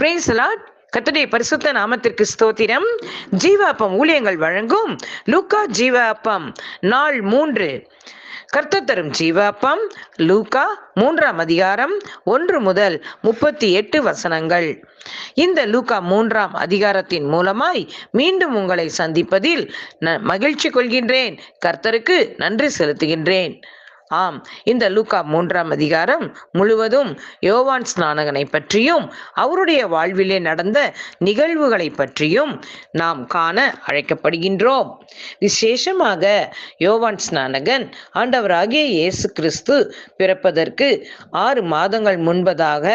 Brace lot கத்தடைய பரிசுத்த நாமத்திற்கு ஸ்தோத்திரம். ஜீவாப்பம் ஊழியங்கள் வழங்கும். லூக்கா ஜீவாப்பம் நாள் மூன்று. கர்த்தர் தரும் ஜீவாப்பம். லூகா மூன்றாம் அதிகாரம் ஒன்று முதல் முப்பத்தி எட்டு வசனங்கள். இந்த லூகா மூன்றாம் அதிகாரத்தின் மூலமாய் மீண்டும் உங்களை சந்திப்பதில் ந- மகிழ்ச்சி கொள்கின்றேன். கர்த்தருக்கு நன்றி செலுத்துகின்றேன். ஆம். இந்த லூக்கா மூன்றாம் அதிகாரம் முழுவதும் யோவான் ஸ்நானகனை பற்றியும் அவருடைய வாழ்விலே நடந்த நிகழ்வுகளை பற்றியும் நாம் காண அழைக்கப்படுகின்றோம். விசேஷமாக யோவான் ஸ்நானகன் ஆண்டவராகிய இயேசு கிறிஸ்து பிறப்பதற்கு ஆறு மாதங்கள் முன்பதாக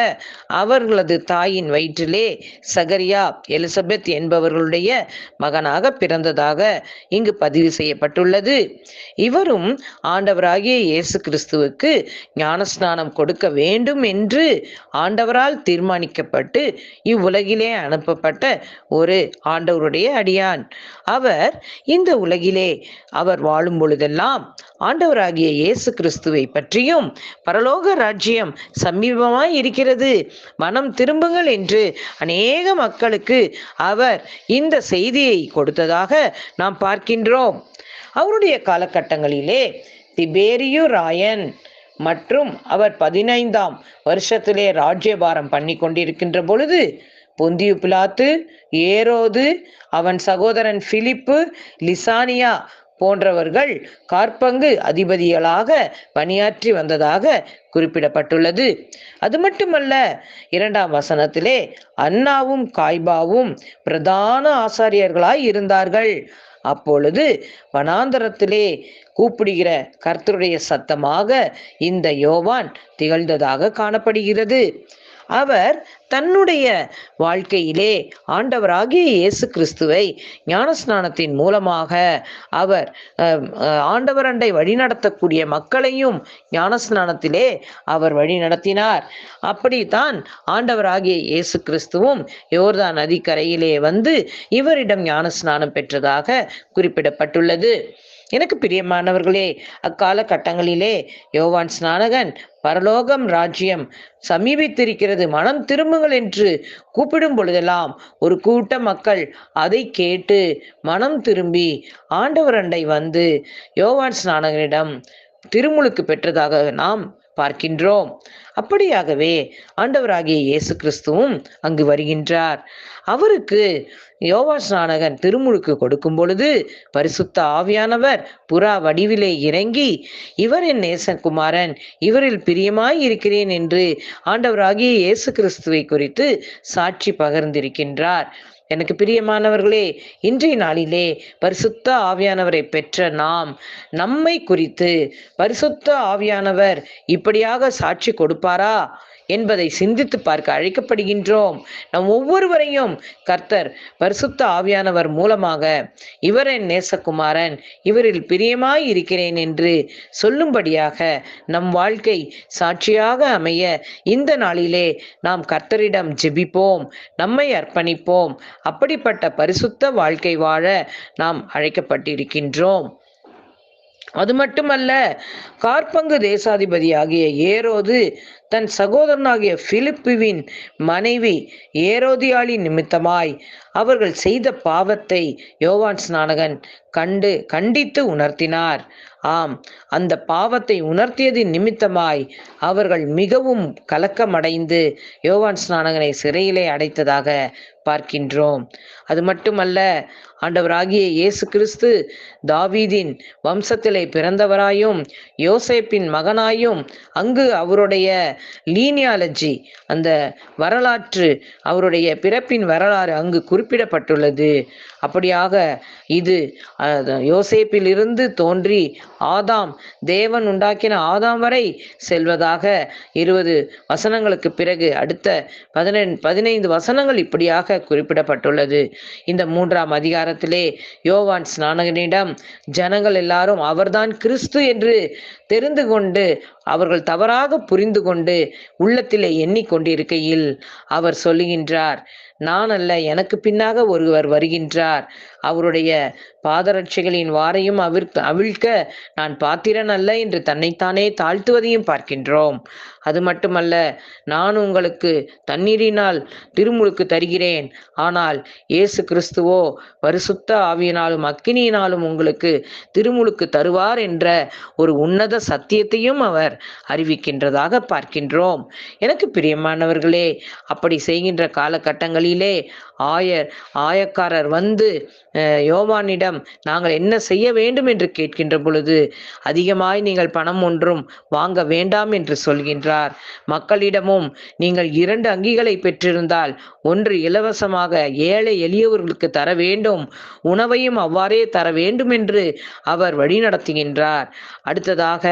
அவர்களது தாயின் வயிற்றிலே சகரியா எலிசபெத் என்பவர்களுடைய மகனாக பிறந்ததாக இங்கு பதிவு செய்யப்பட்டுள்ளது. இவரும் ஆண்டவராகிய இயேசு இயேசு கிறிஸ்துவுக்கு ஞானஸ்நானம் கொடுக்க வேண்டும் என்று ஆண்டவரால் தீர்மானிக்கப்பட்டு இவ்வுலகிலே அனுப்பப்பட்ட ஒரு ஆண்டவருடைய அடியான். அவர் இந்த உலகிலே அவர் வாழும் பொழுதெல்லாம் ஆண்டவராகிய இயேசு கிறிஸ்துவை பற்றியும் பரலோக ராஜ்யம் சமீபமாய் இருக்கிறது. மனம் திரும்புங்கள் என்று அநேக மக்களுக்கு அவர் இந்த செய்தியை கொடுத்ததாக நாம் பார்க்கின்றோம். அவருடைய காலகட்டங்களிலே திபேரியு ராயன் மற்றும் அவர் பதினைந்தாம் வருஷத்திலே ராஜ்யபாரம் பண்ணி கொண்டிருக்கின்ற பொழுது பொந்தியு பிலாத்து ஏரோது அவன் சகோதரன் பிலிப்பு லிசானியா போன்றவர்கள் காற்பங்கு அதிபதிகளாக பணியாற்றி வந்ததாக குறிப்பிடப்பட்டுள்ளது. அது மட்டுமல்ல இரண்டாம் வசனத்திலே அன்னாவும் காய்பாவும் பிரதான ஆசாரியர்களாய் இருந்தார்கள். அப்பொழுது வனாந்தரத்திலே கூப்பிடுகிற கர்த்தருடைய சத்தமாக இந்த யோவான் திகழ்ந்ததாக காணப்படுகிறது. அவர் தன்னுடைய வாழ்க்கையிலே ஆண்டவராகிய இயேசு கிறிஸ்துவை ஞானஸ்நானத்தின் மூலமாக அவர் ஆண்டவர் அண்டை வழிநடத்தக்கூடிய மக்களையும் ஞானஸ்நானத்திலே அவர் வழி நடத்தினார் அப்படித்தான் ஆண்டவராகிய இயேசு கிறிஸ்துவும் யோர்தான் நதிக்கரையிலே வந்து இவரிடம் ஞானஸ்நானம் பெற்றதாக குறிப்பிடப்பட்டுள்ளது. எனக்கு பிரியமானவர்களே அக்கால கட்டங்களிலே யோவான் ஸ்நானகன் பரலோகம் ராஜ்யம் சமீபித்திருக்கிறது. மனம் திரும்புங்கள் என்று கூப்பிடும் பொழுதெல்லாம் ஒரு கூட்ட மக்கள் அதை கேட்டு மனம் திரும்பி ஆண்டவர் அண்டை வந்து யோவான் ஸ்நானகனிடம் திருமுழுக்கு பெற்றதாக நாம் பார்க்கின்றோம். அப்படியாகவே ஆண்டவராகிய இயேசு கிறிஸ்துவும் அங்கு வருகின்றார். அவருக்கு யோவா ஸ்நானகன் திருமுழுக்கு கொடுக்கும் பொழுது பரிசுத்த ஆவியானவர் புறா வடிவிலே இறங்கி இவர் என் நேசகுமாரன் இவரில் பிரியமாய் இருக்கிறேன் என்று ஆண்டவராகிய இயேசு கிறிஸ்துவை குறித்து சாட்சி பகர்ந்திருக்கின்றார். எனக்கு பிரியமானவர்களே இன்றைய நாளிலே பரிசுத்த ஆவியானவரை பெற்ற நாம் நம்மை குறித்து பரிசுத்த ஆவியானவர் இப்படியாக சாட்சி கொடுப்பாரா? என்பதை சிந்தித்து பார்க்க அழைக்கப்படுகின்றோம். நம் ஒவ்வொருவரையும் கர்த்தர் பரிசுத்த ஆவியானவர் மூலமாக இவர் என் நேசகுமாரன் இவரில் பிரியமாய் இருக்கிறேன் என்று சொல்லும்படியாக நம் வாழ்க்கை சாட்சியாக அமைய இந்த நாளிலே நாம் கர்த்தரிடம் ஜெபிப்போம் நம்மை அர்ப்பணிப்போம். அப்படிப்பட்ட பரிசுத்த வாழ்க்கை வாழ நாம் அழைக்கப்பட்டிருக்கின்றோம். அது மட்டுமல்ல கார்பங்கு தேசாதிபதி ஆகிய ஏரோது தன் சகோதரனாகிய பிலிப்புவின் மனைவி ஏரோதியாளி நிமித்தமாய் அவர்கள் செய்த பாவத்தை யோவான் ஸ்நானகன் கண்டு கண்டித்து உணர்த்தினார். ஆம் அந்த பாவத்தை உணர்த்தியதின் நிமித்தமாய் அவர்கள் மிகவும் கலக்கமடைந்து யோவான் ஸ்நானகனை சிறையிலே அடைத்ததாக பார்க்கின்றோம். அது மட்டுமல்ல ஆண்டவராகிய இயேசு கிறிஸ்து தாவீதின் வம்சத்திலே பிறந்தவராயும் யோசேப்பின் மகனாயும் அங்கு அவருடைய லீனியாலஜி அந்த வரலாற்று அவருடைய பிறப்பின் வரலாறு அங்கு குறிப்பிடப்பட்டுள்ளது. அப்படியாக இது யோசேப்பிலிருந்து தோன்றி ஆதாம் தேவன் உண்டாக்கின ஆதாம் வரை செல்வதாக இருபது வசனங்களுக்கு பிறகு அடுத்த பதினெண் பதினைந்து வசனங்கள் இப்படியாக குறிப்பிடப்பட்டுள்ளது. இந்த மூன்றாம் அதிகாரத்திலே யோவான் ஸ்நானகனிடம் ஜனங்கள் எல்லாரும் அவர்தான் கிறிஸ்து என்று தெரிந்து கொண்டு அவர்கள் தவறாக புரிந்து கொண்டு உள்ளத்திலே எண்ணிக்கொண்டிருக்கையில் அவர் சொல்லுகின்றார் நான் அல்ல எனக்கு பின்னாக ஒருவர் வருகின்றார். அவருடைய பாதரட்சைகளின் வாரையும் அவிர்க்க அவிழ்க்க நான் பாத்திரன் அல்ல என்று தன்னைத்தானே தாழ்த்துவதையும் பார்க்கின்றோம். அது மட்டுமல்ல நான் உங்களுக்கு தண்ணீரினால் திருமுழுக்கு தருகிறேன். ஆனால் இயேசு கிறிஸ்துவோ பரிசுத்த ஆவியினாலும் அக்கினியினாலும் உங்களுக்கு திருமுழுக்கு தருவார் என்ற ஒரு உன்னத சத்தியத்தையும் அவர் அறிவிக்கின்றதாக பார்க்கின்றோம். எனக்கு பிரியமானவர்களே அப்படி செய்கின்ற காலகட்டங்களிலே ஆயர் ஆயக்காரர் வந்து யோவானிடம் நாங்கள் என்ன செய்ய வேண்டும்? என்று கேட்கின்ற பொழுது அதிகமாய் நீங்கள் பணம் ஒன்றும் வாங்க வேண்டாம் என்று சொல்கின்றார். மக்களிடமும் நீங்கள் இரண்டு அங்கிகளை பெற்றிருந்தால் ஒன்று இலவசமாக ஏழை எளியவர்களுக்கு தர வேண்டும் உணவையும் அவ்வாறே தர வேண்டும் என்று அவர் வழிநடத்துகின்றார் அடுத்ததாக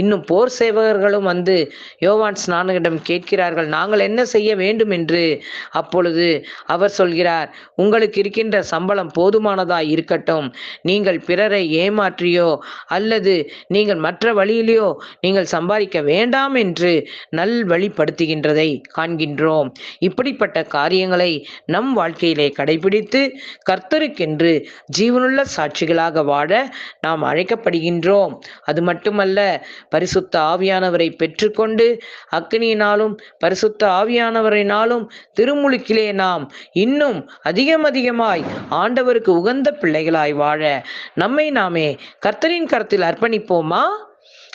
இன்னும் போர் சேவகர்களும் வந்து யோவான் ஸ்நானகிடம் கேட்கிறார்கள் நாங்கள் என்ன செய்ய வேண்டும்? என்று அப்பொழுது அவர் சொல்கிறார். உங்களுக்கு இருக்கின்ற சம்பளம் போதுமானதாய் இருக்கட்டும். நீங்கள் பிறரை ஏமாற்றியோ அல்லது நீங்கள் மற்ற வழியிலேயோ நீங்கள் சம்பாதிக்க வேண்டாம் என்று நல் வழிப்படுத்துகின்றதை காண்கின்றோம். இப்படிப்பட்ட காரியங்களை நம் வாழ்க்கையிலே கடைபிடித்து கர்த்தருக்கென்று ஜீவனுள்ள சாட்சிகளாக வாழ நாம் அழைக்கப்படுகின்றோம். அது மட்டுமல்ல பரிசுத்த ஆவியானவரை பெற்றுக்கொண்டு அக்னியினாலும் பரிசுத்த ஆவியானவரினாலும் திருமுழுக்கிலே நாம் இன்னும் அதிகம் அதிகமாய் ஆண்டவருக்கு உகந்த பிள்ளைகளாய் வாழ நம்மை நாமே கர்த்தரின் கரத்தில் அர்ப்பணிப்போமா?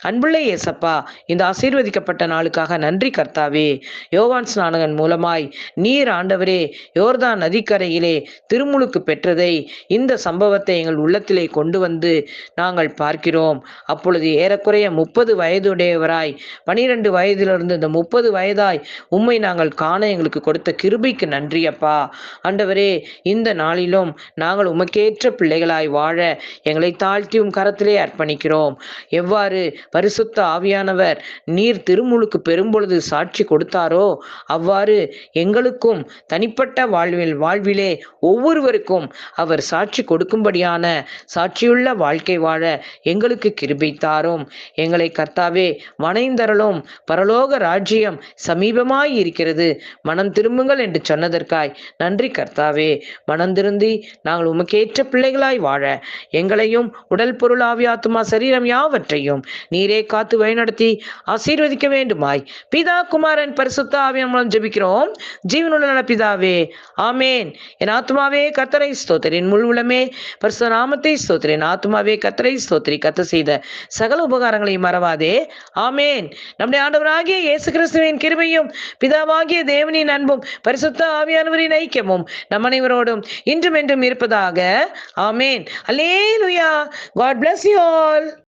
அன்புள்ள ஏசப்பா இந்த ஆசீர்வதிக்கப்பட்ட நாளுக்காக நன்றி கர்த்தாவே. யோவான் ஸ்நானகன் மூலமாய் நீர் ஆண்டவரே யோர்தான் நதிக்கரையிலே திருமுழுக்கு பெற்றதை இந்த சம்பவத்தை எங்கள் உள்ளத்திலே கொண்டு வந்து நாங்கள் பார்க்கிறோம். அப்பொழுது ஏறக்குறைய முப்பது வயதுடையவராய் பனிரெண்டு வயதிலிருந்து இந்த முப்பது வயதாய் உம்மை நாங்கள் காண எங்களுக்கு கொடுத்த கிருபைக்கு நன்றி அப்பா. ஆண்டவரே இந்த நாளிலும் நாங்கள் உமக்கேற்ற பிள்ளைகளாய் வாழ எங்களை தாழ்த்தியும் கரத்திலே அர்ப்பணிக்கிறோம். எவ்வாறு பரிசுத்த ஆவியானவர் நீர் திருமுழுக்கு பெரும்பொழுது சாட்சி கொடுத்தாரோ? அவ்வாறு எங்களுக்கும் தனிப்பட்ட வாழ்வில் வாழ்விலே ஒவ்வொருவருக்கும் அவர் சாட்சி கொடுக்கும்படியான சாட்சியுள்ள வாழ்க்கை வாழ எங்களுக்கு கிருபித்தாரும் எங்களை கர்த்தாவே வனைந்தரலும் பரலோக ராஜ்யம் சமீபமாய் இருக்கிறது. மனம் திரும்புங்கள் என்று சொன்னதற்காய் நன்றி கர்த்தாவே. மனம் திருந்தி நாங்கள் உமக்கேற்ற பிள்ளைகளாய் வாழ எங்களையும் உடல் பொருள் ஆவியாத்துமா சரீரம் யாவற்றையும் நீரே காத்து வழிநடத்தி ஆசீர்வதிக்க வேண்டுமாய். பிதா குமாரன் பரிசுத்த ஆவியம் மூலம் ஜெபிக்கிறோம். ஜீவனுள்ள பிதாவே ஆமேன். என் ஆத்மாவே கத்தரை ஸ்தோத்திரின் முழு உளமே பரிசு நாமத்தை ஸ்தோத்திரின் ஆத்மாவே கத்தரை ஸ்தோத்திரி. கத்த செய்த சகல உபகாரங்களையும் மறவாதே. ஆமேன். நம்முடைய ஆண்டவராகிய இயேசு கிறிஸ்துவின் கிருபையும் பிதாவாகிய தேவனின் அன்பும் பரிசுத்த ஆவியானவரின் ஐக்கியமும் நம் அனைவரோடும் இன்றும் என்றும் இருப்பதாக. ஆமேன். அல்லேலுயா. God bless you all